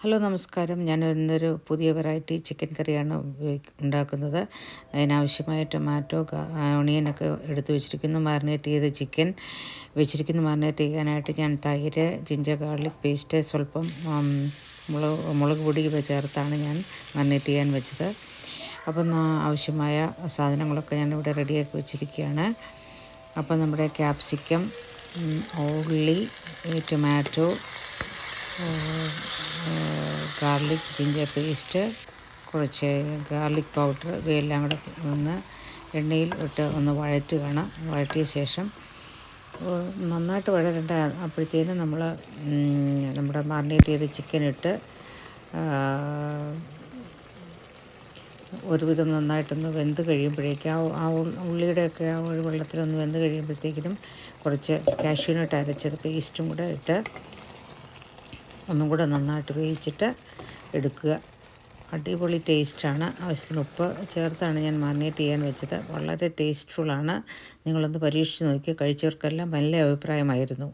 Hello നമസ്കാരം. ഞാൻ ഇന്നൊരു പുതിയ വെറൈറ്റി ചിക്കൻ കറിയാണ് ഉണ്ടാക്കുന്നത്. അതിനാവശ്യമായ ടൊമാറ്റോ ഓണിയനൊക്കെ എടുത്തു വെച്ചിരിക്കുന്നു. മാറിനേറ്റ് ചെയ്ത ചിക്കൻ വെച്ചിരിക്കുന്നു. മാറിനേറ്റ് ചെയ്യാനായിട്ട് ഞാൻ തൈര് ജിഞ്ചർ ഗാർലിക് പേസ്റ്റ് സ്വല്പം മുളക് മുളക് പൊടി ഇവ ചേർത്താണ് ഞാൻ മാറിനേറ്റ് ചെയ്യാൻ വെച്ചത്. അപ്പം ആവശ്യമായ സാധനങ്ങളൊക്കെ ഞാനിവിടെ റെഡിയാക്കി വെച്ചിരിക്കുകയാണ്. അപ്പം നമ്മുടെ ക്യാപ്സിക്കം ഉള്ളി ടൊമാറ്റോ ഗാർലിക് ജിഞ്ചർ പേസ്റ്റ് കുറച്ച് ഗാർലിക് പൗഡർ ഇവയെല്ലാം കൂടെ ഒന്ന് എണ്ണയിൽ ഇട്ട് ഒന്ന് വഴറ്റുകയാണ് വഴറ്റിയ ശേഷം നന്നായിട്ട് വഴരണ്ട അപ്പോഴത്തേനും നമ്മൾ നമ്മുടെ മാറിനേറ്റ് ചെയ്ത ചിക്കൻ ഇട്ട് ഒരുവിധം നന്നായിട്ടൊന്ന് വെന്ത് കഴിയുമ്പോഴേക്കും ആ ആ ഉള്ളിയുടെയൊക്കെ ആ ഒരു വെള്ളത്തിലൊന്ന് വെന്ത് കഴിയുമ്പോഴത്തേക്കിനും കുറച്ച് കാഷ്യൂനട്ട് അരച്ചത് പേസ്റ്റും കൂടെ ഇട്ട് ഒന്നും കൂടെ നന്നായിട്ട് വേവിച്ചിട്ട് എടുക്കുക. അടിപൊളി ടേസ്റ്റാണ്. ആവശ്യത്തിന് ഉപ്പ് ചേർത്താണ് ഞാൻ മാറിനേറ്റ് ചെയ്യാൻ വെച്ചത്. വളരെ ടേസ്റ്റ്ഫുള്ളാണ്. നിങ്ങളൊന്ന് പരീക്ഷിച്ച് നോക്കി കഴിച്ചവർക്കെല്ലാം നല്ല അഭിപ്രായമായിരുന്നു.